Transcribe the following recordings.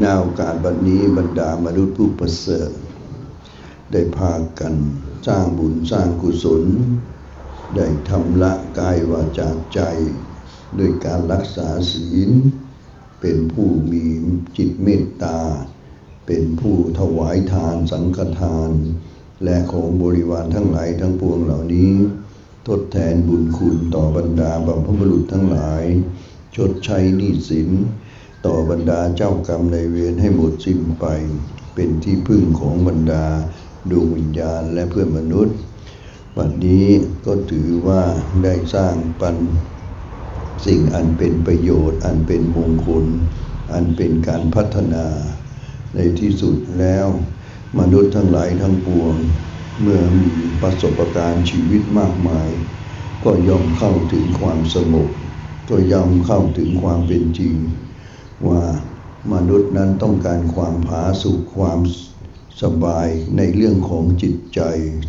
นาโอกาสบัดนี้บรรดามนุษย์ผู้ประเสริฐ ได้พากันสร้างบุญสร้างกุศล ได้ทำละกายวาจาใจ ด้วยการรักษาศีล เป็นผู้มีจิตเมตตา เป็นผู้ถวายทานสังฆทาน และของบริวารทั้งหลายทั้งปวงเหล่านี้ ทดแทนบุญคุณต่อบรรดาบัมพบุรุษทั้งหลาย ชดใช้หนี้สิน ต่อบรรดาเจ้ากรรมในเวรให้หมดสิ้นไป เป็นที่พึ่งของบรรดาดวงวิญญาณและเพื่อนมนุษย์บัดนี้ก็ถือว่าได้สร้างปันสิ่งอันเป็นประโยชน์ อันเป็นมงคล อันเป็นการพัฒนา ในที่สุดแล้ว มนุษย์ทั้งหลายทั้งปวง เมื่อมีประสบการณ์ชีวิตมากมาย ก็ย่อมเข้าถึงความสงบก็ย่อมเข้าถึงความเป็นจริง ว่ามนุษย์นั้นต้องการความผาสุกความสบายในเรื่องของจิตใจ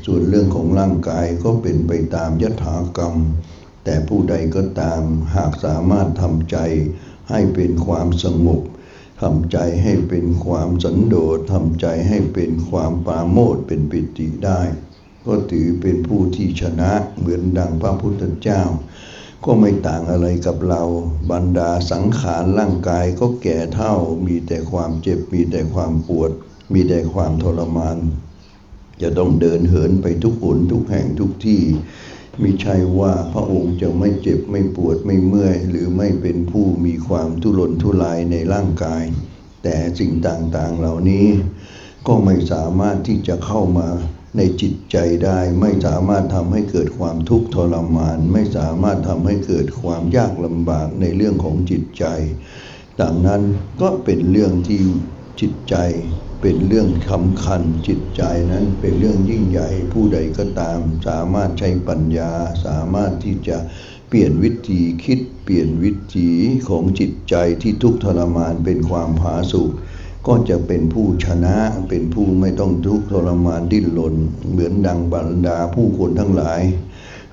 ส่วนเรื่องของร่างกายก็เป็นไปตามยถากรรม แต่ผู้ใดก็ตามหากสามารถทำใจให้เป็นความสงบทำใจให้เป็นความสันโดษทำใจให้เป็นความปาโมทย์เป็นปิติได้ ก็ถือเป็นผู้ที่ชนะเหมือนดังพระพุทธเจ้า ก็ไม่ต่างอะไรกับเรา บรรดาสังขารร่างกายก็แก่เท่า มีแต่ความเจ็บ มีแต่ความปวด มีแต่ความทรมาน จะต้องเดินเหินไปทุกหนทุกแห่งทุกที่มิใช่ว่าพระองค์จะไม่เจ็บไม่ปวดไม่เมื่อย หรือไม่เป็นผู้มีความทุรนทุรายในร่างกาย แต่สิ่งต่างๆเหล่านี้ ก็ไม่สามารถที่จะเข้ามาในจิตใจได้ ไม่สามารถทำให้เกิดความทุกข์ทรมาน ไม่สามารถทำให้เกิดความยากลำบากในเรื่องของจิตใจ ดังนั้นก็เป็นเรื่องที่จิตใจเป็นเรื่องสำคัญจิตใจนั้นเป็นเรื่องยิ่งใหญ่ผู้ใดก็ตาม สามารถใช้ปัญญา สามารถที่จะเปลี่ยนวิธีคิด เปลี่ยนวิธีของจิตใจที่ทุกข์ทรมานเป็นความผาสุก ก็จะเป็นผู้ชนะเป็นผู้ไม่ต้องทุกข์ทรมานดิ้นรนเหมือนดังบรรดาผู้คนทั้งหลาย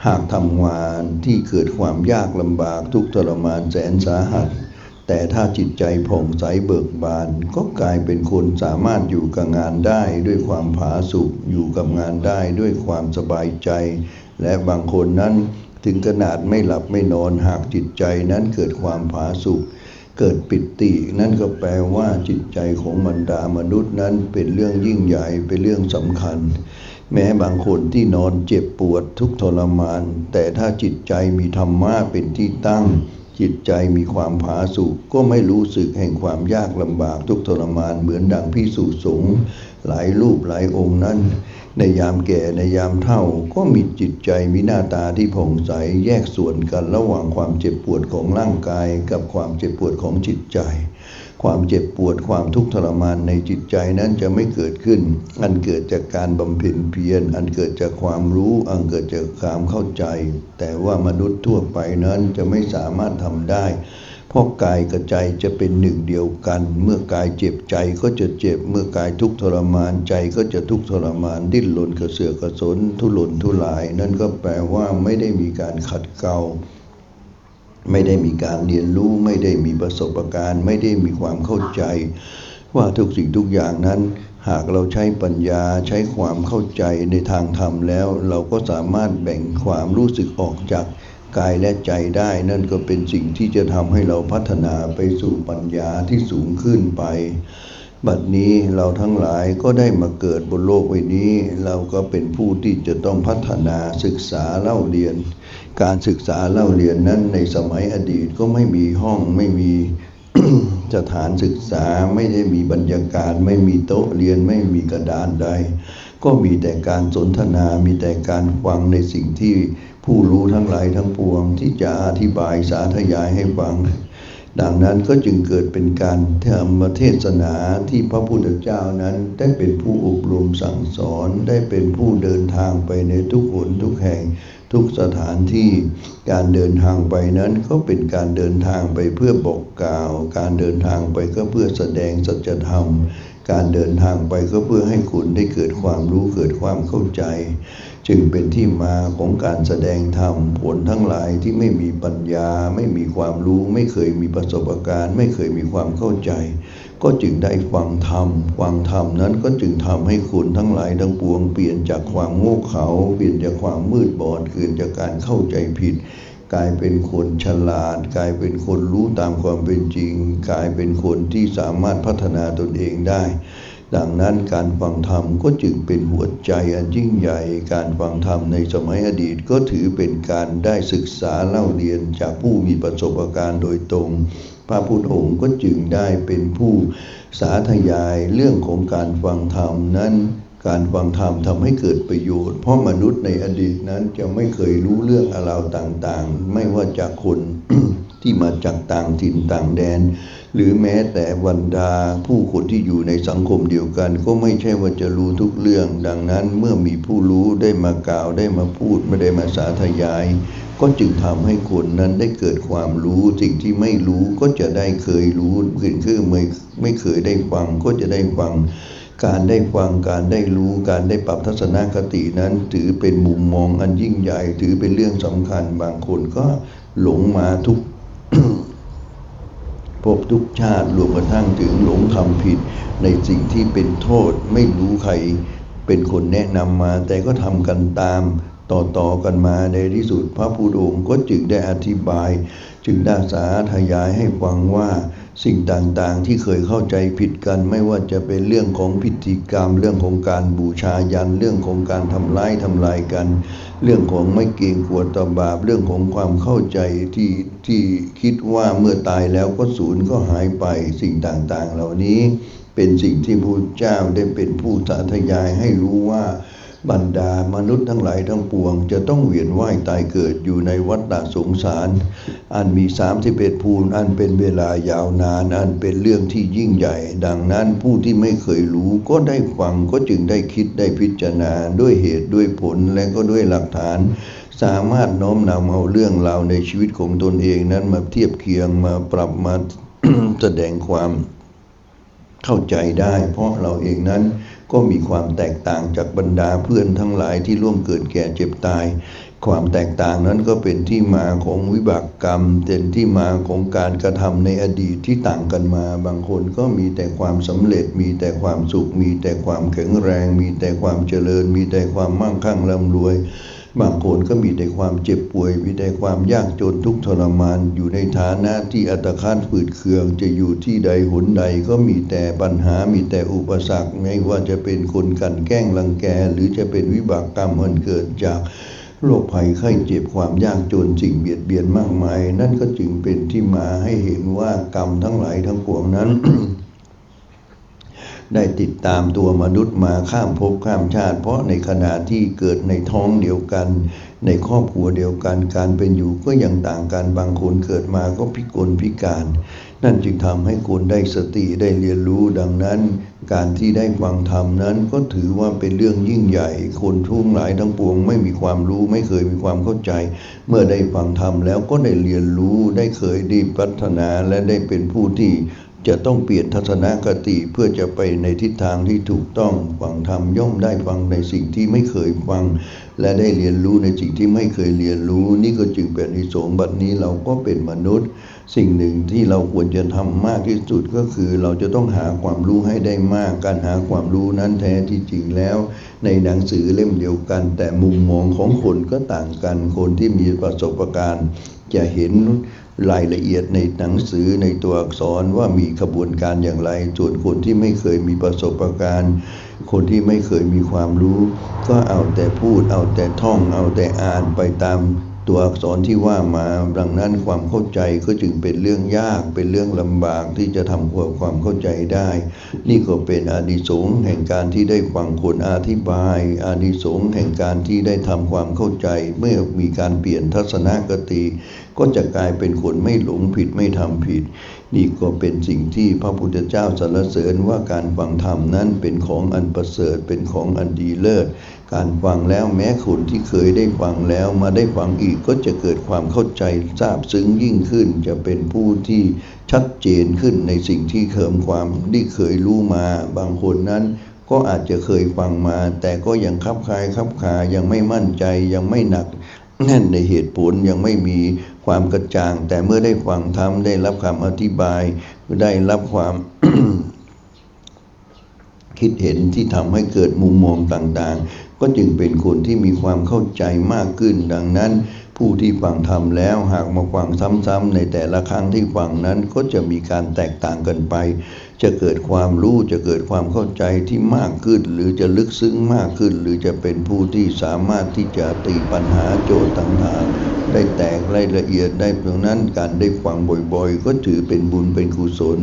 หากทำงานที่เกิดความยากลำบากทุกข์ทรมานแสนสาหัส แต่ถ้าจิตใจผ่องใสเบิกบาน ก็กลายเป็นคนสามารถอยู่กับงานได้ด้วยความผาสุกอยู่กับงานได้ด้วยความสบายใจ และบางคนนั้นถึงขนาดไม่หลับไม่นอนหากจิตใจนั้นเกิดความผาสุก เกิดปิติ นั่นก็แปลว่าจิตใจของบรรดามนุษย์นั้นเป็นเรื่องยิ่งใหญ่เป็นเรื่องสำคัญ แม้บางคนที่นอนเจ็บปวดทุกทรมาน แต่ถ้าจิตใจมีธรรมะเป็นที่ตั้ง จิตใจมีความผาสุกก็ไม่รู้สึกแห่งความยากลำบากทุกทรมานเหมือนดังพิสุสงหลายรูปหลายองค์นั้น ในยามแก่ในยามเท่าก็มีจิตใจมีหน้าตาที่ผ่องใสแยกส่วนกันระหว่างความเจ็บปวดของร่างกายกับความเจ็บปวดของจิตใจ ความเจ็บปวดความทุกข์ทรมานในจิตใจนั้นจะไม่เกิดขึ้น อันเกิดจากการบำเพ็ญเพียร อันเกิดจากความรู้ อันเกิดจากความเข้าใจ แต่ว่ามนุษย์ทั่วไปนั้นจะไม่สามารถทำได้ เพราะกายกับใจจะเป็นหนึ่งเดียวกัน เมื่อกายเจ็บใจก็จะเจ็บ เมื่อกายทุกข์ทรมานใจก็จะทุกข์ทรมาน ดิ้นรนกระเสือกกระสนทุรนทุราย นั่นก็แปลว่าไม่ได้มีการขัดเกลา ไม่ได้มีการเรียนรู้ไม่ได้มีประสบการณ์ ไม่ได้มีความเข้าใจ ว่าทุกสิ่งทุกอย่างนั้น หากเราใช้ปัญญาใช้ความเข้าใจในทางธรรมแล้ว เราก็สามารถแบ่งความรู้สึกออกจากกายและใจได้นั่นก็เป็นสิ่งที่จะทำให้เราพัฒนาไปสู่ปัญญาที่สูงขึ้นไป บัดนี้เราทั้งหลายก็ได้มาเกิดบนโลกใบนี้ เราก็เป็นผู้ที่จะต้องพัฒนาศึกษาเล่าเรียน การศึกษาเล่าเรียนนั้นในสมัยอดีตก็ไม่มีห้องไม่มีสถานศึกษาไม่ได้มีบรรยากาศ ไม่มีโต๊ะเรียนไม่มีกระดานใด ก็มีแต่การสนทนา มีแต่การฟังในสิ่งที่ผู้รู้ทั้งหลายทั้งปวงที่จะอธิบายสาธยายให้ฟัง ดังนั้นก็จึงเกิดเป็นการธรรมเทศนาที่พระพุทธเจ้านั้นได้เป็นผู้อบรมสั่งสอนได้เป็นผู้เดินทางไปในทุกหนทุกแห่งทุกสถานที่การเดินทางไปนั้นก็เป็นการเดินทางไปเพื่อบอกกล่าว การเดินทางไปก็เพื่อแสดงสัจธรรม การเดินทางไปก็เพื่อให้คุณได้เกิดความรู้เกิดความเข้าใจ จึงเป็นที่มาของการแสดงธรรมผลทั้งหลายที่ไม่มีปัญญา ไม่มีความรู้ ไม่เคยมีประสบการณ์ ไม่เคยมีความเข้าใจ ก็จึงได้ฟังธรรมฟังธรรมนั้นก็จึงทำให้คนทั้งหลายทั้งปวงเปลี่ยนจากความโง่เขลาเปลี่ยนจากความมืดบอดเปลี่ยนจากการเข้าใจผิด กลายเป็นคนฉลาด กลายเป็นคนรู้ตามความเป็นจริง กลายเป็นคนที่สามารถพัฒนาตนเองได้ ดังนั้นการฟังธรรมก็จึงเป็นหัวใจอันยิ่งใหญ่ การฟังธรรมในสมัยอดีตก็ถือเป็นการได้ศึกษาเล่าเรียนจากผู้มีประสบการณ์โดยตรง พระพุทธองค์ก็จึงได้เป็นผู้สาธยายเรื่องของการฟังธรรมนั้น การฟังธรรมทำให้เกิดประโยชน์ เพราะมนุษย์ในอดีตนั้นจะไม่เคยรู้เรื่องอะไรต่างๆ ไม่ว่าจากคนที่มาจากต่างถิ่นต่างแดน หรือแม้แต่บรรดาผู้คนที่อยู่ในสังคมเดียวกัน ก็ไม่ใช่ว่าจะรู้ทุกเรื่อง ดังนั้นเมื่อมีผู้รู้ได้มากล่าวได้มาพูดไม่ได้มาสาธยาย ก็จึงทำให้คนนั้นได้เกิดความรู้สิ่งที่ไม่รู้ก็จะได้เคยรู้เห็นคือไม่ไม่เคยได้ฟังก็จะได้ฟัง การได้ฟังการได้รู้การได้ปรับทัศนคตินั้น ถือเป็นมุมมองอันยิ่งใหญ่ ถือเป็นเรื่องสำคัญบางคนก็หลงมาทุกพบทุกชาติรวมกระทั่งถึงหลงทำผิดในสิ่งที่เป็นโทษไม่รู้ใครเป็นคนแนะนำมา แต่ก็ทำกันตามต่อๆกันมาในที่สุดพระพุทธองค์ก็จึงได้อธิบาย จึงได้สาธยายให้ฟังว่าสิ่งต่างๆที่เคยเข้าใจผิดกันไม่ว่าจะเป็นเรื่องของพิธีกรรม เรื่องของการบูชายันเรื่องของการทำร้ายทำลายกัน เรื่องของไม่เกรงกลัวต่อบาปเรื่องของความเข้าใจที่ที่คิดว่าเมื่อตายแล้วก็สูญก็หายไปสิ่งต่างๆ เหล่านี้เป็นสิ่งที่พระเจ้าได้เป็นผู้สาธยายให้รู้ว่า บรรดามนุษย์ทั้งหลายทั้งปวง จะต้องเวียนว่ายตายเกิดอยู่ในวัฏฏะสงสาร อันมีสามสิบเอ็ดภูมิอันเป็นเวลายาวนาน อันเป็นเรื่องที่ยิ่งใหญ่ ดังนั้นผู้ที่ไม่เคยรู้ก็ได้ฟังก็จึงได้คิดได้พิจารณาด้วยเหตุด้วยผลและก็ด้วยหลักฐาน สามารถน้อมนำเอาเรื่องราวในชีวิตของตนเองนั้นมาเทียบเคียงมาปรับมาแสดงความเข้าใจได้ เพราะเราเองนั้น ก็มีความแตกต่างจากบรรดาเพื่อนทั้งหลายที่ร่วมเกิดแก่เจ็บตาย ความแตกต่างนั้นก็เป็นที่มาของวิบากกรรมเป็นที่มาของการกระทำในอดีตที่ต่างกันมา บางคนก็มีแต่ความสำเร็จ มีแต่ความสุข มีแต่ความแข็งแรง มีแต่ความเจริญ มีแต่ความมั่งคั่งร่ำรวย บางคนก็มีแต่ความเจ็บป่วย มีแต่ความยากจนทุกทรมาน อยู่ในฐานะที่อัตคันฝืดเคือง จะอยู่ที่ใดหนใดก็มีแต่ปัญหา มีแต่อุปสรรค ไม่ว่าจะเป็นคนกันแกล้งรังแก หรือจะเป็นวิบากกรรมมันเกิดจากโรคภัยไข้เจ็บความยากจนสิ่งเบียดเบียนมากมาย นั่นก็จึงเป็นที่มาให้เห็นว่ากรรมทั้งหลายทั้งปวงนั้น ได้ติดตามตัวมนุษย์มาข้ามภพข้ามชาติ เพราะในขณะที่เกิดในท้องเดียวกัน ในครอบครัวเดียวกันการเป็นอยู่ก็ยังต่างกันบางคนเกิดมาก็พิกลพิการ นั่นจึงทำให้คนได้สติได้เรียนรู้ดังนั้น การที่ได้ฟังธรรมนั้นก็ถือว่าเป็นเรื่องยิ่งใหญ่ คนทุ่งหลายทั้งปวงไม่มีความรู้ไม่เคยมีความเข้าใจ เมื่อได้ฟังธรรมแล้วก็ได้เรียนรู้ได้เคยได้พัฒนาและได้เป็นผู้ที่ จะต้องเปลี่ยนทัศนคติเพื่อจะไปในทิศทางที่ถูกต้องฟังธรรมย่อมได้ฟังในสิ่งที่ไม่เคยฟัง และได้เรียนรู้ในสิ่งที่ไม่เคยเรียนรู้ นี่ก็จึงเป็นอิสงส์บัดนี้เราก็เป็นมนุษย์ สิ่งหนึ่งที่เราควรจะทำมากที่สุดก็คือเราจะต้องหาความรู้ให้ได้มาก การหาความรู้นั้นแท้ที่จริงแล้ว ในหนังสือเล่มเดียวกัน แต่มุมมองของคนก็ต่างกันคนที่มีประสบการณ์ จะเห็นรายละเอียดในหนังสือในตัวอักษรว่ามีขบวนการอย่างไร ส่วนคนที่ไม่เคยมีประสบการณ์ คนที่ไม่เคยมีความรู้ ก็เอาแต่พูด เอาแต่ท่อง เอาแต่อ่านไปตาม ตัวอักษรที่ว่ามาดังนั้นความเข้าใจก็จึงเป็นเรื่องยากเป็นเรื่องลำบากที่จะทำความความเข้าใจได้ นี่ก็เป็นอานิสงส์แห่งการที่ได้ฟังคนอธิบาย อานิสงส์แห่งการที่ได้ทำความเข้าใจ เมื่อมีการเปลี่ยนทัศนคติ ก็จะกลายเป็นคนไม่หลงผิดไม่ทำผิด นี่ก็เป็นสิ่งที่พระพุทธเจ้าสรรเสริญว่าการฟังธรรมนั้นเป็นของอันประเสริฐเป็นของอันดีเลิศ การฟังแล้วแม้คนที่เคยได้ฟังแล้วมาได้ฟังอีกก็จะเกิดความเข้าใจทราบซึ้งยิ่งขึ้น จะเป็นผู้ที่ชัดเจนขึ้นในสิ่งที่เคิมความที่เคยรู้มา บางคนนั้นก็อาจจะเคยฟังมา แต่ก็ยังคับคายคับคายังไม่มั่นใจยังไม่หนักแน่นในเหตุผลยังไม่มี ความกระจ่าง แต่เมื่อได้ฟังธรรมได้รับคำอธิบายได้รับความ คิดเห็นที่ทำให้เกิดมุมมองต่างๆ ก็จึงเป็นคนที่มีความเข้าใจมากขึ้น ดังนั้นผู้ที่ฟังธรรมแล้วหากมาฟังซ้ำๆในแต่ละครั้งที่ฟังนั้นก็จะมีการแตกต่างกันไป จะเกิดความรู้จะเกิดความเข้าใจที่มากขึ้น หรือจะลึกซึ้งมากขึ้น หรือจะเป็นผู้ที่สามารถที่จะตีปัญหาโจทย์ต่างๆ ได้แตกรายละเอียดได้เพราะนั้นการได้ฟังบ่อยๆ ก็ถือเป็นบุญเป็นกุศล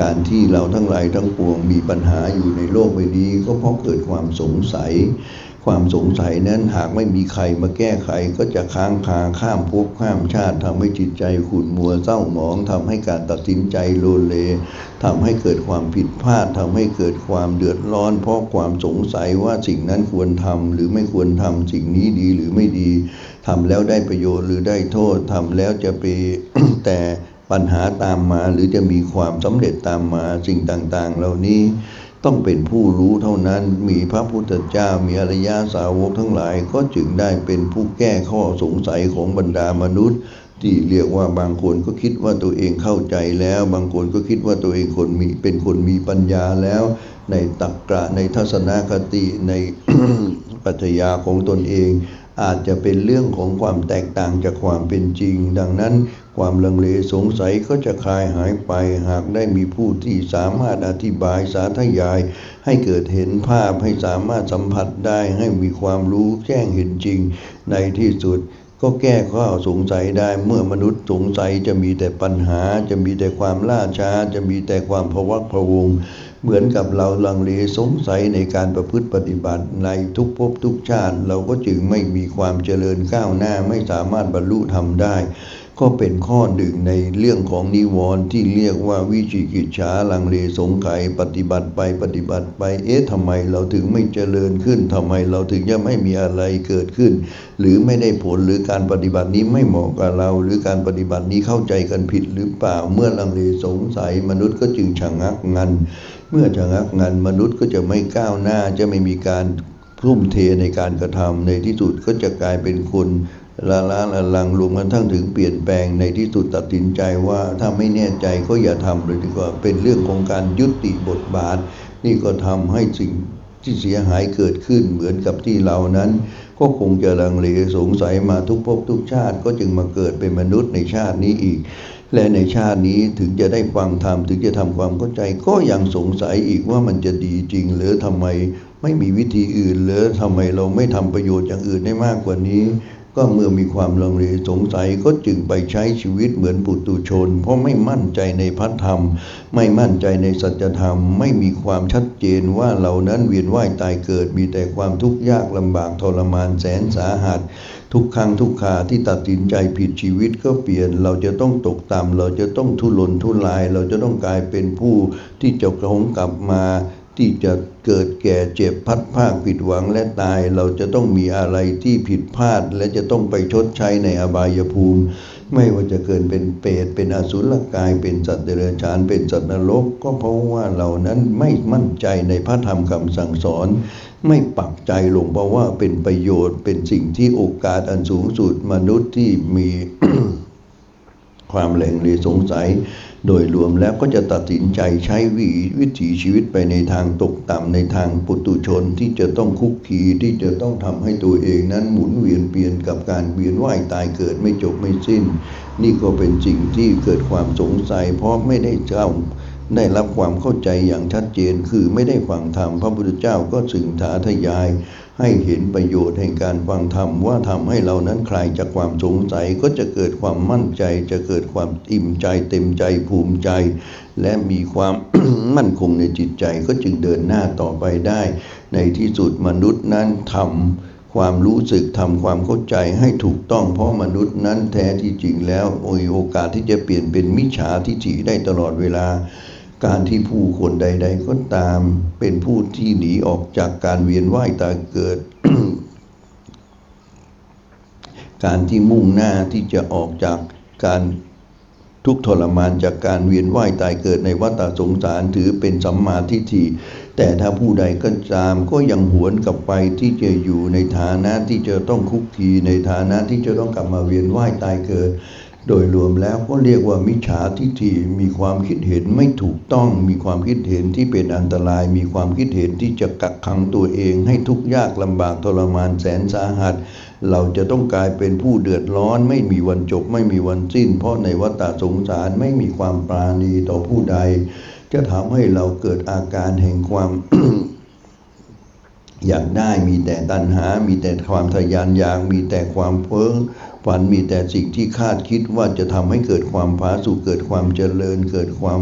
การที่เราทั้งหลายทั้งปวงมีปัญหาอยู่ในโลกใบนี้ ก็เพราะเกิดความสงสัย ความสงสัยนั้นหากไม่มีใครมาแก้ไขก็จะค้างคาข้ามภพข้ามชาติทำให้จิตใจขุ่นมัวเศร้าหมองทำให้การตัดสินใจโลเลทำให้เกิดความผิดพลาดทำให้เกิดความเดือดร้อน เพราะความสงสัยว่าสิ่งนั้นควรทำหรือไม่ควรทำสิ่งนี้ดีหรือไม่ดีทำแล้วได้ประโยชน์หรือได้โทษทำแล้วจะไปแต่ ปัญหาตามมาหรือจะมีความสำเร็จตามมาสิ่งต่างๆ เหล่านี้ต้องเป็นผู้รู้เท่านั้นมีพระพุทธเจ้ามีอริยสาวกทั้งหลายก็จึงได้เป็นผู้แก้ข้อสงสัยของบรรดามนุษย์ ที่เรียกว่าบางคนก็คิดว่าตัวเองเข้าใจแล้ว บางคนก็คิดว่าตัวเองคนมีเป็นคนมีปัญญาแล้ว ในตักกะในทัศนคติในปรัชญาของตนเองอาจจะเป็นเรื่องของความแตกต่างจากความเป็นจริง ดังนั้น ความลังเลสงสัยก็จะคลายหายไปหากได้มีผู้ที่สามารถอธิบายสาธยาย ให้เกิดเห็นภาพให้สามารถสัมผัสได้ให้มีความรู้แจ้งเห็นจริง ในที่สุดก็แก้ข้อสงสัยได้เมื่อมนุษย์สงสัยจะมีแต่ปัญหา จะมีแต่ความล่าช้า จะมีแต่ความพวักพวง เหมือนกับเราลังเลสงสัยในการประพฤติปฏิบัติในทุกภพทุกชาติ เราก็จึงไม่มีความเจริญก้าวหน้าไม่สามารถบรรลุธรรมได้ ก็เป็นข้อหนึ่งในเรื่องของนิวรณ์ที่เรียกว่าวิจิกิจฉาลังเลสงไขยปฏิบัติไปปฏิบัติไป เอ๊ะทำไมเราถึงไม่เจริญขึ้นทำไมเราถึงจะไม่มีอะไรเกิดขึ้น หรือไม่ได้ผลหรือการปฏิบัตินี้ไม่เหมาะกับเรา หรือการปฏิบัตินี้เข้าใจกันผิดหรือเปล่าเมื่อลังเลสงสัย มนุษย์ก็จึงชะงักงัน เมื่อชะงักงันมนุษย์ก็จะไม่ก้าวหน้าจะไม่มีการทุ่มเทในการกระทำในที่สุดก็จะกลายเป็นคน ละล้าละลังรวมกันทั้งถึงเปลี่ยนแปลงในที่สุดตัดสินใจว่าถ้าไม่แน่ใจก็อย่าทำเลยดีกว่าเป็นเรื่องของการยุติบทบาท นี่ก็ทำให้สิ่งที่เสียหายเกิดขึ้นเหมือนกับที่เรานั้น ก็คงจะลังเลสงสัยมาทุกภพทุกชาติก็จึงมาเกิดเป็นมนุษย์ในชาตินี้อีก และในชาตินี้ถึงจะได้ฟังธรรมถึงจะทำความเข้าใจก็ยังสงสัยอีกว่ามันจะดีจริง หรือทำไมไม่มีวิธีอื่น หรือทำไมเราไม่ทำประโยชน์อย่างอื่นได้มากกว่านี้ ก็เมื่อมีความลังเลสงสัยก็จึงไปใช้ชีวิตเหมือนปุตุชน เพราะไม่มั่นใจในพัฒธรรม ไม่มั่นใจในสัจธรรม ไม่มีความชัดเจนว่าเรานั้นเวียนว่ายตายเกิดมีแต่ความทุกข์ยากลำบากทรมานแสนสาหัส ทุกครั้งทุกคราที่ตัดสินใจผิดชีวิตก็เปลี่ยนเราจะต้องตกต่ำเราจะต้องทุรนทุราย เราจะต้องกลายเป็นผู้ที่จะคงกลับมา ที่จะเกิดแก่เจ็บพัดภาคผิดหวังและตาย เราจะต้องมีอะไรที่ผิดพลาด และจะต้องไปชดใช้ในอบายภูมิ ไม่ว่าจะเกิดเป็นเปรตเป็นอสุรกายเป็นสัตว์เดรัจฉานเป็นสัตว์นรก ก็เพราะว่าเรานั้นไม่มั่นใจในพระธรรมคำสั่งสอน ไม่ปักใจลงเพราะว่าเป็นประโยชน์เป็นสิ่งที่โอกาสอันสูงสุดมนุษย์ที่มีความแหลงเลสงสัย โดยรวมแล้วก็จะตัดสินใจใช้วิวิถีชีวิตไปในทางตกต่ำในทางปุตุชนที่จะต้องคุกคีที่จะต้องทำให้ตัวเองนั้นหมุนเวียนเปลี่ยนกับการเวียนว่ายตายเกิดไม่จบไม่สิ้น นี่ก็เป็นสิ่งที่เกิดความสงสัยเพราะไม่ได้เจ้า ได้รับความเข้าใจอย่างชัดเจนคือไม่ได้ฟังธรรมพระพุทธเจ้าก็สึงถาทยาย ให้เห็นประโยชน์แห่งการฟังธรรมว่าทำให้เรานั้นคลายจากความสงสัยก็จะเกิดความมั่นใจ จะเกิดความอิ่มใจเต็มใจภูมิใจ และมีความ มั่นคงในจิตใจก็จึงเดินหน้าต่อไปได้ ในที่สุดมนุษย์นั้นทำความรู้สึกทำความเข้าใจให้ถูกต้องเพราะมนุษย์นั้นแท้ที่จริงแล้วมีโอกาสที่จะเปลี่ยนเป็นมิจฉาทิฏฐิได้ตลอดเวลา การที่ผู้คนใด ๆ ก็ตาม เป็นผู้ที่หนีออกจากการเวียนว่ายตายเกิด การที่มุ่งหน้าที่จะออกจากการทุกทรมานจากการเวียนว่ายตายเกิดในวัฏสงสารถือเป็นสัมมาทิฏฐิแต่ถ้าผู้ใดก็ตามก็ยังหวนกลับไปที่จะอยู่ในฐานะที่จะต้องคุกคีในฐานะที่จะต้องกลับมาเวียนว่ายตายเกิด โดยรวมแล้วก็เรียกว่ามิจฉาทิฏฐิมีความคิดเห็นไม่ถูกต้อง มีความคิดเห็นที่เป็นอันตราย มีความคิดเห็นที่จะกักขังตัวเอง ให้ทุกข์ยากลำบากทรมานแสนสาหัส เราจะต้องกลายเป็นผู้เดือดร้อน ไม่มีวันจบไม่มีวันสิ้น เพราะในวัฏสงสารไม่มีความปราณีต่อผู้ใด จะทำให้เราเกิดอาการแห่งความ อยากได้มีแต่ตัณหา มีแต่ความทะยานอยาก มีแต่ความเพ้อฝันมีแต่สิ่งที่คาดคิดว่าจะทำให้เกิดความผาสุกเกิดความเจริญ เกิดความ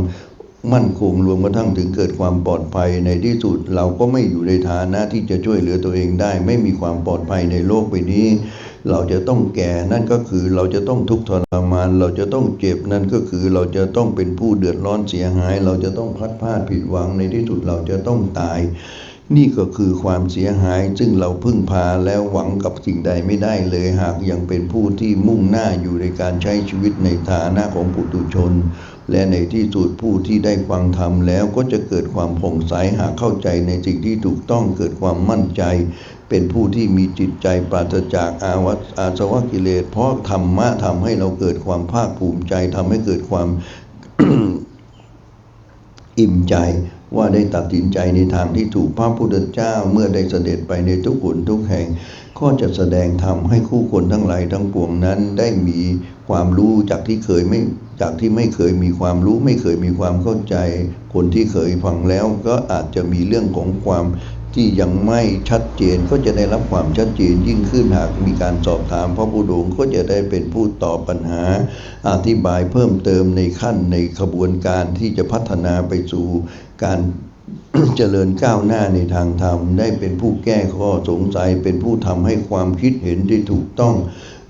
มั่นคงรวมกระทั่งถึงเกิดความปลอดภัยในที่สุดเราก็ไม่อยู่ในฐานะที่จะช่วยเหลือตัวเองได้ ไม่มีความปลอดภัยในโลกใบนี้ เราจะต้องแก่นั่นก็คือเราจะต้องทุกข์ทรมาน เราจะต้องเจ็บนั่นก็คือเราจะต้องเป็นผู้เดือดร้อนเสียหาย เราจะต้องพลัดพรากผิดหวังในที่สุดเราจะต้องตาย นี่ก็คือความเสียหายซึ่งเราพึ่งพาแล้วหวังกับสิ่งใดไม่ได้เลยหากยังเป็นผู้ที่มุ่งหน้าอยู่ในการใช้ชีวิตในฐานะของปุถุชน และในที่สุดผู้ที่ได้ฟังธรรมแล้วก็จะเกิดความผ่องใสหากเข้าใจในสิ่งที่ถูกต้องเกิดความมั่นใจ เป็นผู้ที่มีจิตใจปราศจากอาวัตอาสวะกิเลส เพราะธรรมะทำให้เราเกิดความภาคภูมิใจทำให้เกิดความอิ่มใจ ว่าได้ตัดสินใจในทางที่ถูกพระพุทธเจ้าเมื่อได้เสด็จไปในทุกขุนทุกแห่ง ก็จะแสดงธรรมให้คู่คนทั้งหลายทั้งปวงนั้นได้มีความรู้จากที่เคยไม่จากที่ไม่เคยมีความรู้ไม่เคยมีความเข้าใจ คนที่เคยฟังแล้วก็อาจจะมีเรื่องของความ ที่ยังไม่ชัดเจนก็จะได้รับความชัดเจนยิ่งขึ้นหากมีการสอบถามพระผู้ดูงก็จะได้เป็นผู้ตอบปัญหา อธิบายเพิ่มเติมในขั้นในขบวนการที่จะพัฒนาไปสู่การเจริญก้าวหน้าในทางธรรม ได้เป็นผู้แก้ข้อสงสัยเป็นผู้ทำให้ความคิดเห็นที่ถูกต้อง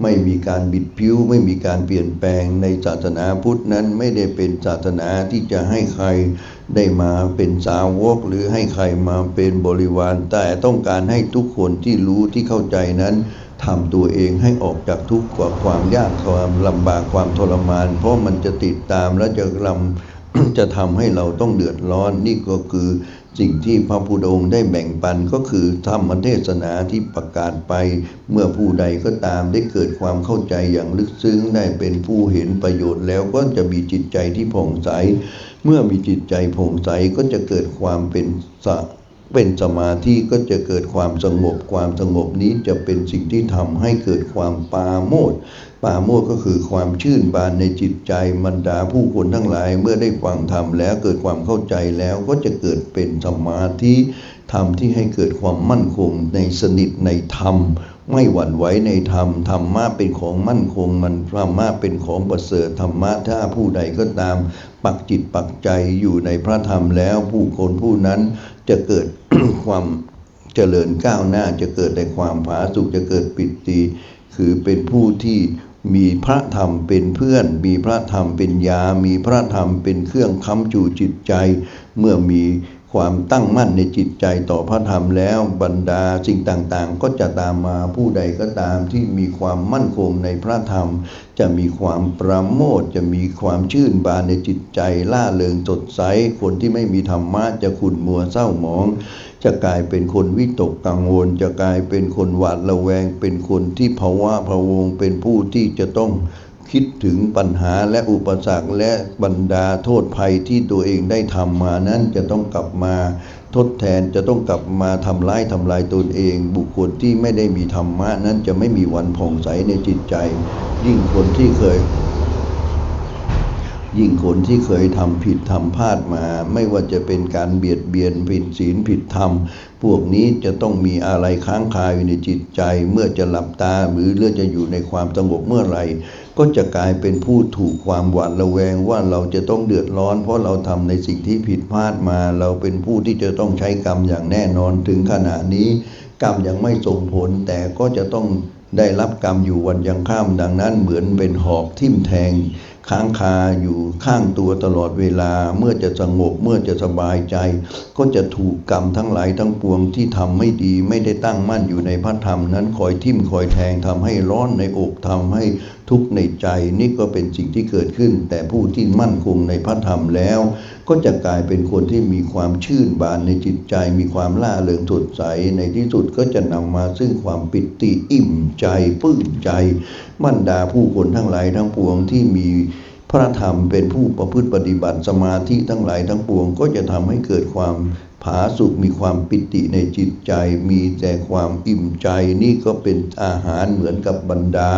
ไม่มีการบิดผิว ไม่มีการเปลี่ยนแปลงในศาสนาพุทธนั้นไม่ได้เป็นศาสนาที่จะให้ใครได้มาเป็นสาวกหรือให้ใครมาเป็นบริวาร แต่ต้องการให้ทุกคนที่รู้ที่เข้าใจนั้นทำตัวเองให้ออกจากทุกข์กว่าความยากความลำบากความทรมาน เพราะมันจะติดตามและจะลำจะทำให้เราต้องเดือดร้อนนี่ก็คือ สิ่งที่พระพุทธองค์ได้แบ่งปันก็คือธรรมเทศนาที่ประกาศไป เมื่อผู้ใดก็ตามได้เกิดความเข้าใจอย่างลึกซึ้งได้เป็นผู้เห็นประโยชน์แล้วก็จะมีจิตใจที่ผ่องใส เมื่อมีจิตใจผ่องใสก็จะเกิดความเป็นสะ เป็นสมาธิก็จะเกิดความสงบ ความสงบนี้จะเป็นสิ่งที่ทำให้เกิดความปาโมทย์ปาโมทย์ก็คือความชื่นบานในจิตใจบรรดาผู้คนทั้งหลายเมื่อได้ฟังธรรมแล้วเกิดความเข้าใจแล้วก็จะเกิดเป็นสมาธิธรรมที่ให้เกิดความมั่นคงในสนิทในธรรม ไม่หวั่นไหวในธรรมธรรมะเป็นของมั่นคงมันธรรมะเป็นของประเสริฐธรรมะถ้าผู้ใดก็ตาม ปักจิตปักใจอยู่ในพระธรรมแล้วผู้คนผู้นั้น จะเกิดความเจริญก้าวหน้าจะเกิดในความผาสุกจะเกิดปิติคือเป็นผู้ที่มีพระธรรมเป็นเพื่อน มีพระธรรมเป็นยา มีพระธรรมเป็นเครื่องค้ำจูจิตใจ เมื่อมี ความตั้งมั่นในจิตใจต่อพระธรรมแล้วบรรดาสิ่งต่างๆ ก็จะตามมาผู้ใดก็ตามที่มีความมั่นคงในพระธรรม จะมีความประโมทจะมีความชื่นบานในจิตใจล่าเริงสดใสคนที่ไม่มีธรรมะจะขุ่นมัวเศร้าหมอง จะกลายเป็นคนวิตกกังวล จะกลายเป็นคนหวาดระแวง เป็นคนที่ภาวะพะวงเป็นผู้ที่จะต้อง คิดถึงปัญหาและอุปสรรคและบรรดาโทษภัยที่ตัวเองได้ทำมานั้นจะต้องกลับมาทดแทนจะต้องกลับมาทำร้ายทำลายตนเอง บุคคลที่ไม่ได้มีธรรมะนั้นจะไม่มีวันผ่องใสในจิตใจ ยิ่งคนที่เคย ยิ่งคนที่เคยทำผิดทำพลาดมา ไม่ว่าจะเป็นการเบียดเบียนผิดศีลผิดธรรม พวกนี้จะต้องมีอะไรค้างคาอยู่ในจิตใจ เมื่อจะหลับตาหรือเลื่อจะอยู่ในความสงบเมื่อไหร่ ก็จะกลายเป็นผู้ถูกความหวาดระแวงว่าเราจะต้องเดือดร้อน เพราะเราทำในสิ่งที่ผิดพลาดมา เราเป็นผู้ที่จะต้องใช้กรรมอย่างแน่นอนถึงขณะนี้ กรรมยังไม่ส่งผล แต่ก็จะต้องได้รับกรรมอยู่วันยังข้ามดังนั้นเหมือนเป็นหอกทิ่มแทง ค้างคาอยู่ข้างตัวตลอดเวลา เมื่อจะสงบเมื่อจะสบายใจ ก็จะถูกกรรมทั้งหลายทั้งปวงที่ทำไม่ดีไม่ได้ตั้งมั่นอยู่ในพระธรรมนั้นคอยทิ่มคอยแทงทำให้ร้อนในอกทำให้ทุกข์ในใจนี่ก็เป็นสิ่งที่เกิดขึ้น แต่ผู้ที่มั่นคงในพระธรรมแล้ว ก็จะกลายเป็นคนที่มีความชื่นบานในจิตใจ มีความล่าเริงสดใสในที่สุดก็จะนำมาซึ่งความปิติอิ่มใจปื้มใจ บรรดาผู้คนทั้งหลายทั้งปวงที่มีพระธรรมเป็นผู้ประพฤติปฏิบัติสมาธิทั้งหลายทั้งปวง ก็จะทำให้เกิดความผาสุกมีความปิติในจิตใจ มีแต่ความอิ่มใจนี่ก็เป็นอาหารเหมือนกับบรรดา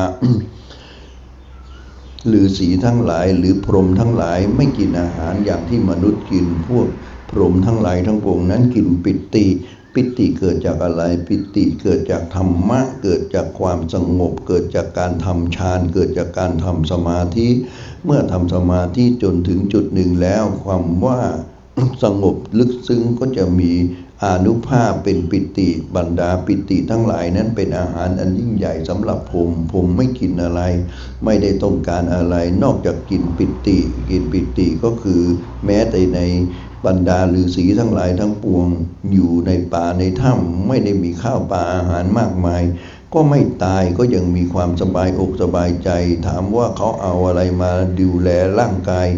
หรือสีทั้งหลายหรือพรหมทั้งหลายไม่กินอาหารอย่างที่มนุษย์กินพวกพรหมทั้งหลายทั้งปวงนั้นกินปิติ ปิติเกิดจากอะไร ปิติเกิดจากธรรมะ เกิดจากความสงบ เกิดจากการทำฌาน เกิดจากการทำสมาธิ เมื่อทำสมาธิจนถึงจุดหนึ่งแล้ว ความว่าสงบลึกซึ้งก็จะมีอนุภาพเป็นปิติบรรดาปิติทั้งหลายนั้นเป็นอาหารอันยิ่งใหญ่สำหรับผมผมไม่กินอะไร ไม่ได้ต้องการอะไร นอกจากกินปิติ กินปิติก็คือแม้แต่ใน บรรดาฤาษีทั้งหลายทั้งปวง อยู่ในป่าในถ้ำไม่ได้มีข้าวปลาอาหารมากมาย ก็ไม่ตายก็ยังมีความสบายอกสบายใจ ถามว่าเขาเอาอะไรมาดูแลร่างกาย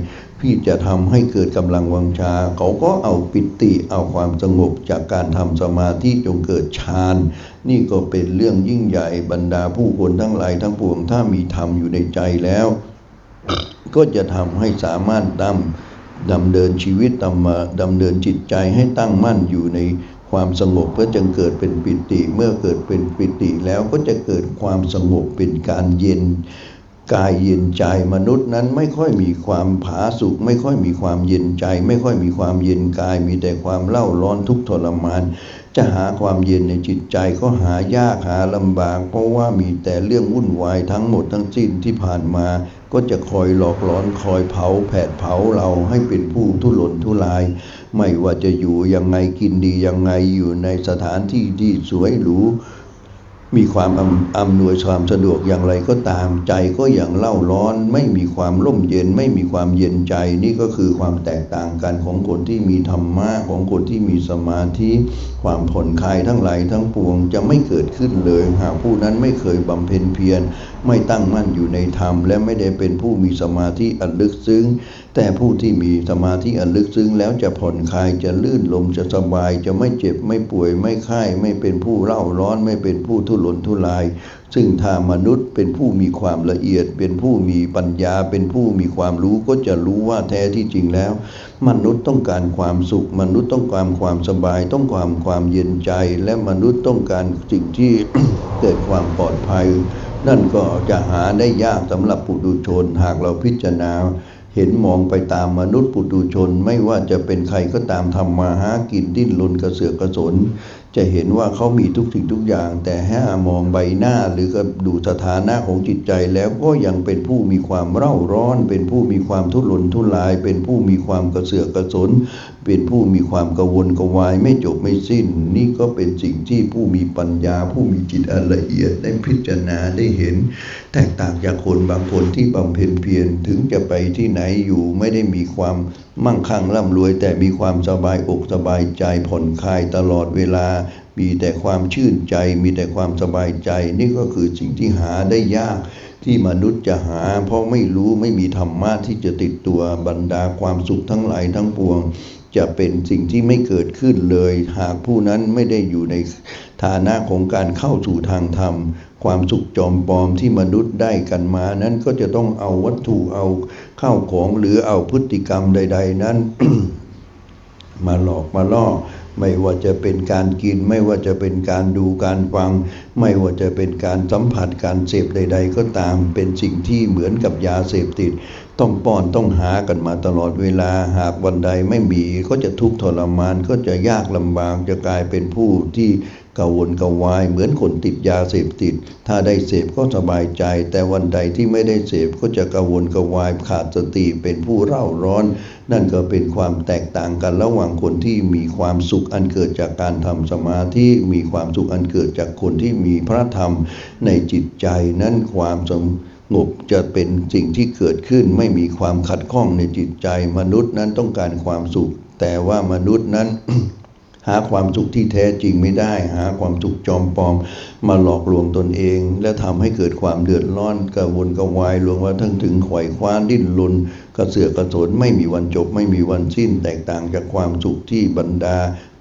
ที่จะทำให้เกิดกำลังวังชา เขาก็เอาปิติเอาความสงบจากการทำสมาธิจงเกิดฌานนี่ก็เป็นเรื่องยิ่งใหญ่บรรดาผู้คนทั้งหลายทั้งปวงถ้ามีธรรมอยู่ในใจแล้ว ก็จะทำให้สามารถดำ ดำเดินชีวิตดำมาดำเนินจิตใจให้ตั้งมั่นอยู่ในความสงบเพื่อจึงเกิดเป็นปิติ เมื่อเกิดเป็นปิติแล้วก็จะเกิดความสงบเป็นการเย็นกายเย็นใจมนุษย์นั้นไม่ค่อยมีความผาสุกไม่ค่อยมีความเย็นใจ ไม่ค่อยมีความเย็นกาย มีแต่ความเล่าร้อนทุกทรมาน จะหาความเย็นในจิตใจก็หายากหาลำบาก เพราะว่ามีแต่เรื่องวุ่นวายทั้งหมดทั้งสิ้นที่ผ่านมา ก็จะคอยหลอกหลอนคอยเผาแผดเผาเราให้เป็นผู้ทุรนทุราย ไม่ว่าจะอยู่ยังไงกินดียังไงอยู่ในสถานที่ที่สวยหรู มีความอำนวยความสะดวกอย่างไรก็ตามใจก็อย่างเล่าร้อน ไม่มีความร่มเย็น ไม่มีความเย็นใจ นี่ก็คือความแตกต่างกันของคนที่มีธรรมะของคนที่มีสมาธิความผ่อนคลายทั้งหลายทั้งปวงจะไม่เกิดขึ้นเลย หากผู้นั้นไม่เคยบำเพ็ญเพียรไม่ตั้งมั่นอยู่ในธรรม และไม่ได้เป็นผู้มีสมาธิอันลึกซึ้งแต่ผู้ที่มีสมาธิอันลึกซึ้งแล้วจะผ่อนคลายจะลื่นลมจะสบายจะไม่เจ็บไม่ป่วยไม่ไข้ไม่เป็นผู้เล่าร้อนไม่เป็นผู้ทุรนทุราย ซึ่งถ้ามนุษย์เป็นผู้มีความละเอียด เป็นผู้มีปัญญา เป็นผู้มีความรู้ก็จะรู้ว่าแท้ที่จริงแล้ว มนุษย์ต้องการความสุข มนุษย์ต้องการความสบาย ต้องการความเย็นใจ และมนุษย์ต้องการสิ่งที่เกิดความปลอดภัย นั่นก็จะหาได้ยากสำหรับปุถุชนหากเราพิจารณา เห็นมองไปตามมนุษย์ปุถุชน ไม่ว่าจะเป็นใครก็ตามทำมาหากินดิ้นรนกระเสือกกระสน จะเห็นว่าเขามีทุกสิ่งทุกอย่าง แต่ห้ามองใบหน้าหรือก็ดูสถานะของจิตใจแล้วก็ยังเป็นผู้มีความเร่าร้อน เป็นผู้มีความทุรนทุราย เป็นผู้มีความกระเสือกกระสน เป็นผู้มีความกระวนกระวายไม่จบไม่สิ้น นี่ก็เป็นสิ่งที่ผู้มีปัญญา ผู้มีจิตอันละเอียดได้พิจารณาได้เห็น แตกต่างจากคนบางคนที่บำเพ็ญเพียรถึงจะไปที่ไหนอยู่ไม่ได้มีความมั่งคั่งร่ำรวย แต่มีความสบายอกสบายใจผ่อนคลายตลอดเวลามีแต่ความชื่นใจ มีแต่ความสบายใจ นี่ก็คือสิ่งที่หาได้ยากที่มนุษย์จะหา เพราะไม่รู้ไม่มีธรรมะที่จะติดตัวบรรดาความสุขทั้งหลายทั้งปวง จะเป็นสิ่งที่ไม่เกิดขึ้นเลย หากผู้นั้นไม่ได้อยู่ในฐานะของการเข้าสู่ทางธรรม ความสุขจอมปลอมที่มนุษย์ได้กันมา นั้นก็จะต้องเอาวัตถุเอาข้าวของหรือเอาพฤติกรรมใด ๆ นั้น มาหลอกมาล่อ ไม่ว่าจะเป็นการกิน ไม่ว่าจะเป็นการดูการฟัง ไม่ว่าจะเป็นการสัมผัสการเสพใด ๆ ก็ตามเป็นสิ่งที่เหมือนกับยาเสพติด ต้องป้อนต้องหากันมาตลอดเวลาหากวันใดไม่มีก็จะทุกข์ทรมานก็จะยากลำบากจะกลายเป็นผู้ที่ กวนกวายเหมือนคนติดยาเสพติด ถ้าได้เสพก็สบายใจ แต่วันใดที่ไม่ได้เสพก็จะกวนกวายขาดสติเป็นผู้เร่าร้อน นั่นก็เป็นความแตกต่างกันระหว่างคนที่มีความสุขอันเกิดจากการทำสมาธิมีความสุขอันเกิดจากคนที่มีพระธรรมในจิตใจนั่นความสมงบจะเป็นสิ่งที่เกิดขึ้นไม่มีความขัดข้องในจิตใจมนุษย์นั้นต้องการความสุข แต่ว่ามนุษย์นั้น หาความสุขที่แท้จริงไม่ได้ หาความสุขจอมปลอมมาหลอกลวงตนเอง และทำให้เกิดความเดือดร้อนกระวนกระวายลวงว่าทั้งถึงขว่คว้าดิ้นรน ระเสือกกระสนไม่มีวันจบไม่มีวันสิ้นแตกต่างจากความสุขที่บรรดา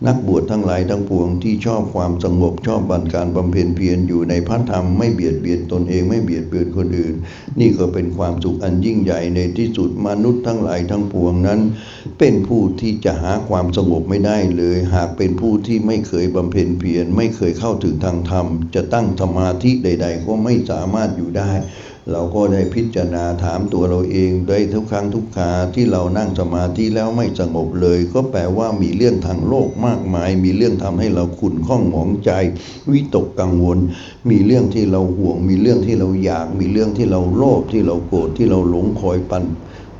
นักบวชทั้งหลายทั้งปวงที่ชอบความสงบชอบบันการบำเพ็ญเพียรอยู่ในพระธรรมไม่เบียดเบียนตนเองไม่เบียดเบียนคนอื่น นี่ก็เป็นความสุขอันยิ่งใหญ่ในที่สุดมนุษย์ทั้งหลายทั้งปวงนั้น เป็นผู้ที่จะหาความสงบไม่ได้เลย หากเป็นผู้ที่ไม่เคยบำเพ็ญเพียรไม่เคยเข้าถึงทางธรรม จะตั้งสมาธิใด ๆ ก็ไม่สามารถอยู่ได้ เราก็ได้พิจารณาถามตัวเราเองได้ทุกครั้งทุกคาที่เรานั่งสมาธิแล้วไม่สงบเลย ก็แปลว่ามีเรื่องทางโลกมากมาย มีเรื่องทำให้เราขุ่นข้องหมองใจ วิตกกังวล มีเรื่องที่เราห่วง มีเรื่องที่เราอยาก มีเรื่องที่เราโลภที่เราโกรธที่เราหลงคอยปั่น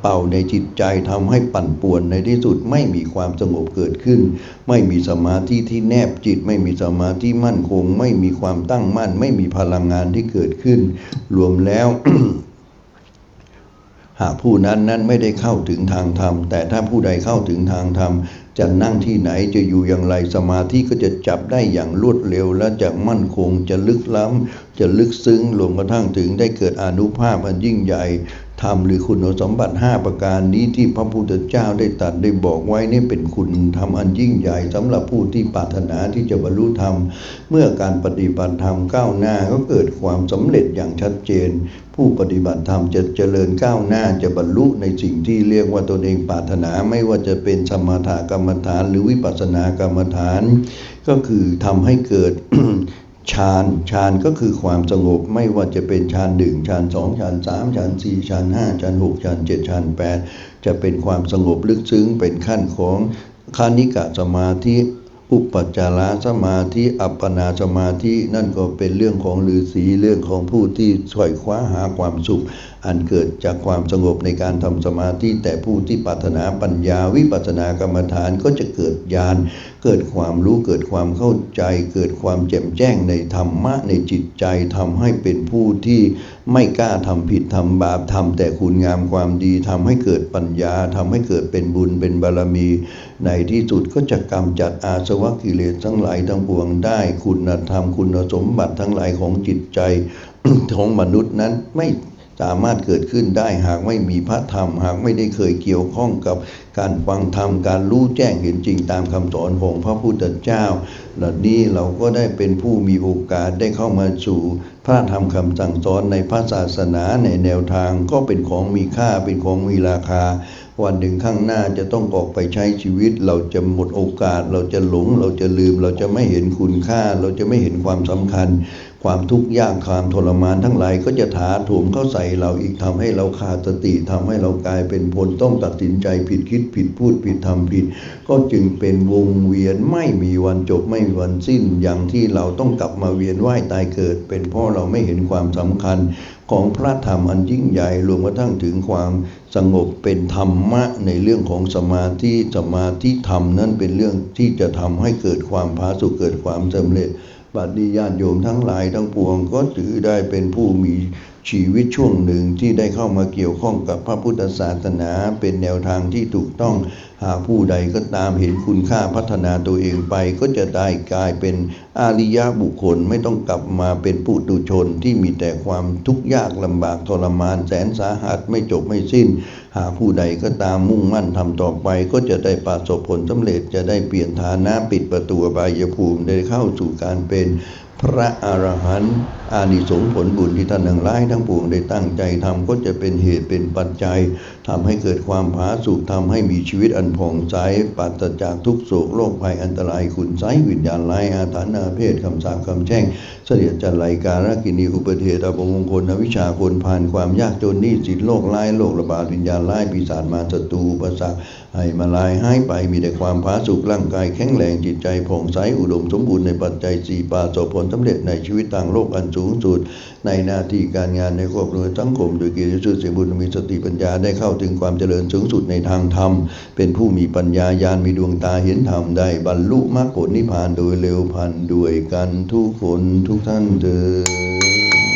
เป่าในจิตใจทำให้ปั่นป่วนในที่สุดไม่มีความสงบเกิดขึ้น ไม่มีสมาธิที่แนบจิต ไม่มีสมาธิมั่นคง ไม่มีความตั้งมั่น ไม่มีพลังงานที่เกิดขึ้น รวมแล้วหากผู้นั้นนั้นไม่ได้เข้าถึงทางธรรม แต่ถ้าผู้ใดเข้าถึงทางธรรม จะนั่งที่ไหนจะอยู่อย่างไรสมาธิก็จะจับได้อย่างรวดเร็ว และจะมั่นคงจะลึกล้ำ จะลึกซึ้งรวมกระทั่งถึงได้เกิดอนุภาพอันยิ่งใหญ่ ธรรมหรือคุณสมบัติ 5 ประการนี้ที่พระพุทธเจ้าได้ตัดได้บอกไว้นี่เป็นคุณธรรมอันยิ่งใหญ่สำหรับผู้ที่ปรารถนาที่จะบรรลุธรรม เมื่อการปฏิบัติธรรมก้าวหน้าก็เกิดความสำเร็จอย่างชัดเจน ผู้ปฏิบัติธรรมจะเจริญก้าวหน้าจะบรรลุในสิ่งที่เรียกว่าตนเองปรารถนาไม่ว่าจะเป็นสมถกรรมฐาน หรือวิปัสสนากรรมฐาน ก็คือทำให้เกิด ฌานฌานก็คือความสงบไม่ว่าจะเป็นฌานหนึ่งฌานสองฌานสามฌานสี่ฌานห้าฌานหกฌานเจ็ดฌานแปดจะเป็นความสงบลึกซึ้งเป็นขั้นของคานิกะสมาธิ อุปจจารสมาธิอัปปนาสมาธินั่นก็เป็นเรื่องของฤาษีเรื่องของผู้ที่สวยคว้าหาความสุข อันเกิดจากความสงบในการทำสมาธิแต่ผู้ที่ปรารถนาปัญญาวิปัสสนากรรมฐานก็จะเกิดญาณเกิดความรู้เกิดความเข้าใจ เกิดความแจ่มแจ้งในธรรมะในจิตใจทำให้เป็นผู้ที่ ไม่กล้าทำผิดทำบาปทำแต่คุณงามความดีทำให้เกิดปัญญาทำให้เกิดเป็นบุญเป็นบารมี ในที่สุดก็จะกำจัดอาสวะกิเลสทั้งหลายทั้งปวงได้คุณธรรมคุณสมบัติทั้งหลายของจิตใจของมนุษย์นั้นไม่ สามารถเกิดขึ้นได้หากไม่มีพระธรรม หากไม่ได้เคยเกี่ยวข้องกับการฟังธรรมการรู้แจ้งเห็นจริงตามคำสอนของพระพุทธเจ้าเหล่านี้เราก็ได้เป็นผู้มีโอกาสได้เข้ามาสู่พระธรรมคำสั่งสอนในพระศาสนาในแนวทางก็เป็นของมีค่าเป็นของมีราคา วันหนึ่งข้างหน้าจะต้องออกไปใช้ชีวิต เราจะหมดโอกาส เราจะหลง เราจะลืม เราจะไม่เห็นคุณค่า เราจะไม่เห็นความสำคัญ ความทุกข์ยากความทรมานทั้งหลายก็จะถาถมเข้าใส่เราอีกทำให้เราขาดสติทำให้เรากลายเป็นพลต้องตัดสินใจผิดคิดผิดพูดผิดทำผิด ก็จึงเป็นวงเวียนไม่มีวันจบไม่มีวันสิ้น อย่างที่เราต้องกลับมาเวียนว่ายตายเกิด เป็นเพราะเราไม่เห็นความสำคัญของพระธรรมอันยิ่งใหญ่รวมกระทั่งถึงความสงบเป็นธรรมะในเรื่องของสมาธิสมาธิธรรมนั้นเป็นเรื่องที่จะทำให้เกิดความผาสุกเกิดความสำเร็จ บัดนี้ญาติโยมทั้งหลายทั้งปวงก็ถือได้เป็นผู้มีชีวิตช่วงหนึ่งที่ได้เข้ามาเกี่ยวข้องกับพระพุทธศาสนาเป็นแนวทางที่ถูกต้อง หากผู้ใดก็ตามเห็นคุณค่าพัฒนาตัวเองไป ก็จะได้กลายเป็นอาริยะบุคคลไม่ต้องกลับมาเป็นปุถุชนที่มีแต่ความทุกข์ยากลำบากทรมานแสนสาหัสไม่จบไม่สิ้น หากผู้ใดก็ตามมุ่งมั่นทำต่อไปก็จะได้ประสบผลสำเร็จจะได้เปลี่ยนฐานะปิดประตูอบายภูมิได้เข้าสู่การเป็น พระอรหันต์อานิสงส์ผลบุญที่ท่านทั้งหลายทั้งปวงได้ตั้งใจทำก็จะเป็นเหตุเป็นปัจจัยทำให้เกิดความผาสุกทำให้มีชีวิตอันผ่องใสปราศจากทุกโศกโรคภัยอันตรายขุนไซวิญญาณไร้อาถรรพ์อาเพศคำสาปคำแช่ง เสดียดจันไรการกินีอุปเทศอภมงคลอวิชชาคนผ่านความยากจนนี้สินโรคร้ายโรคระบาดวิญญาณร้ายปีศาจมาศัตรูอุปสรรคให้มาลายหายไปมีแต่ความผาสุกร่างกายแข็งแรงจิตใจผ่องใสอุดมสมบูรณ์ในปัจจัยสี่ปาศผลสำเร็จในชีวิตต่างโลกอันสูงสุด ในหน้าที่การงานในครอบครัวสังคมโดยเกียรติชื่อเสียงบุญมีสติปัญญาได้เข้าถึงความเจริญสูงสุดในทางธรรม เป็นผู้มีปัญญาญาณมีดวงตาเห็นธรรมได้บรรลุมรรคผลนิพพานโดยเร็วพันด้วยกันทุกคนทุกท่านเถิด